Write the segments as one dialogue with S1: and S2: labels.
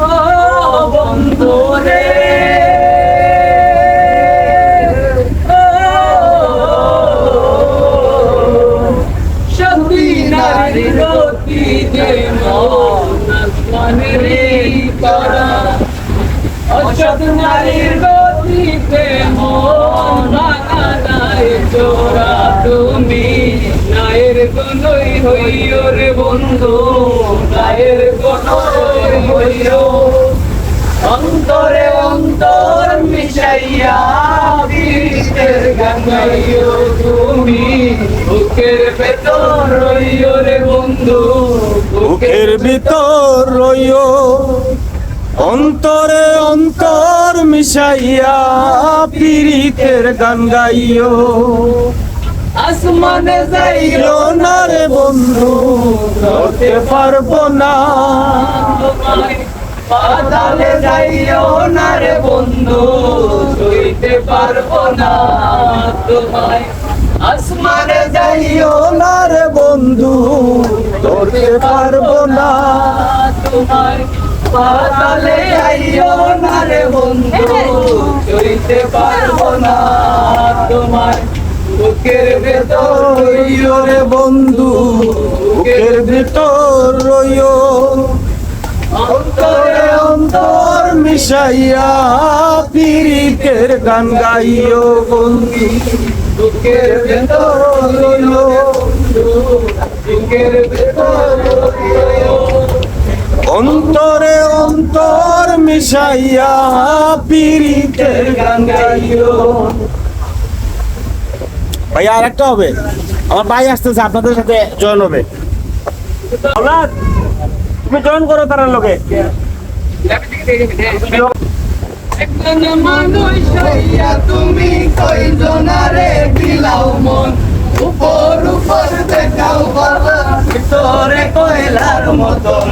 S1: ও বন্ধু রে সতী নারী রতি যে মনের করা। অসৎ নারীর গতিতে মন চোরা তুমি। নায়ের গুণই হইও রে বন্ধু নায়ের গুণই হইও। অন্তরে অন্তর মিশাইয়া বীরের গঙ্গাইও তুমি। বুকের ভেতর রইও রে বন্ধু
S2: বুকের ভিতর রইও। অন্তরে অন্তর মিশাইয়া পীড়িতের গান গাইও।
S1: আসমানে যাইও
S2: না রে বন্ধু, ধরতে পারব না।
S1: পাতালে যাইও না রে বন্ধু ছুঁইতে পারব না তোমায়। আসমানে যাইও
S2: না রে বন্ধু, ধরতে পারব না
S1: তোমায়। পাতালে যাইও না রে বন্ধু ছুঁইতে পারব না তোমায়। বুকের ভেতর
S2: রইও রে বন্ধু, বুকের ভিতর রইও অন্তরে অন্তর মিশাইয়া পীড়িতের গান গাইও বন্ধু।
S1: বুকের ভেতর রইল। বুকের ভেতর রইল।
S2: অন্তরে অন্তর মিশাইয়া পীড়িতের গান গাইও। ভাই আর একটা হবে। আমার ভাই আসতেছে আপনাদের সাথে জয়েন হবে। তুমি জয়েন করো তার লোকে।
S1: একজন মানুষ হইয়া তুমি কইজনারে দিলাও মন? উপর উপর দেখাও বাবা ভিতরে কয়লার মতন।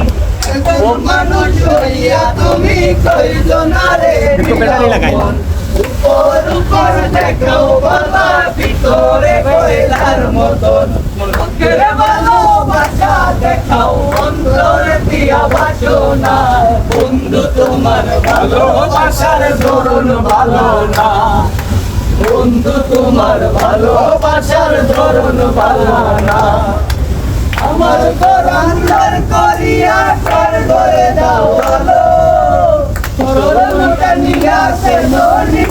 S1: মানুষ হইয়া তুমি কইজনারে দিলাও মন? উপর উপর দেখাও বাবা, ভিতরে কয়লার মতন। মুখের ভালোবাসা দেখাও, অন্তরে দিয়া বাসনা বন্ধু, তোমার ভালোবাসার ধরুন ভালো না। বন্ধু, তোমার ভালোবাসার ধরুন ভালো না।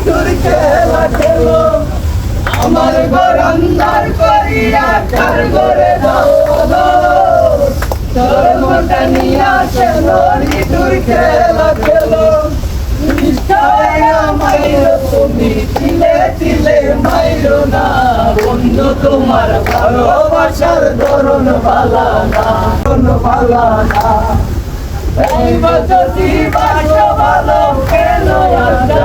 S1: তোর খেলা খেলো। আমার ঘর আন্দার করিয়া কার করে দাও করোনাটা নিয়ে ননি তোর খেলা খেলো। তুমি তিলে তিলে মাইরো না। বন্ধু, তোমার ভালোবাসার ধরন ভালা না ভালা না। এই বাসো ভালো, কেন আশা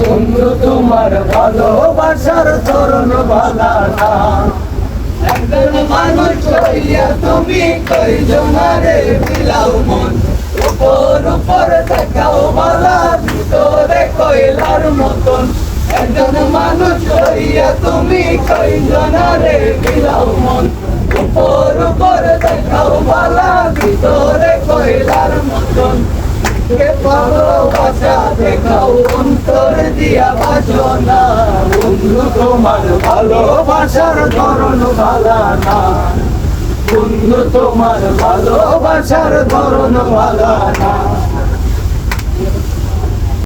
S1: বন্ধু, তোমার ভালোবাসার ধরন ভালা না একজন তুমি বিলাও মন। ভিতরে মতন। একজন মানুষ তুমি কইজনারে বিলাও মন। উপর উপর দেখাও মালা ভিতরে কইলার মতন। কে ভালোবাসা দেখাও অন্তর দিয়া বাসনা বন্ধু, তোমার ভালোবাসার ধরন ভালা না। বন্ধু, তোমার ভালোবাসার ধরন ভালা না।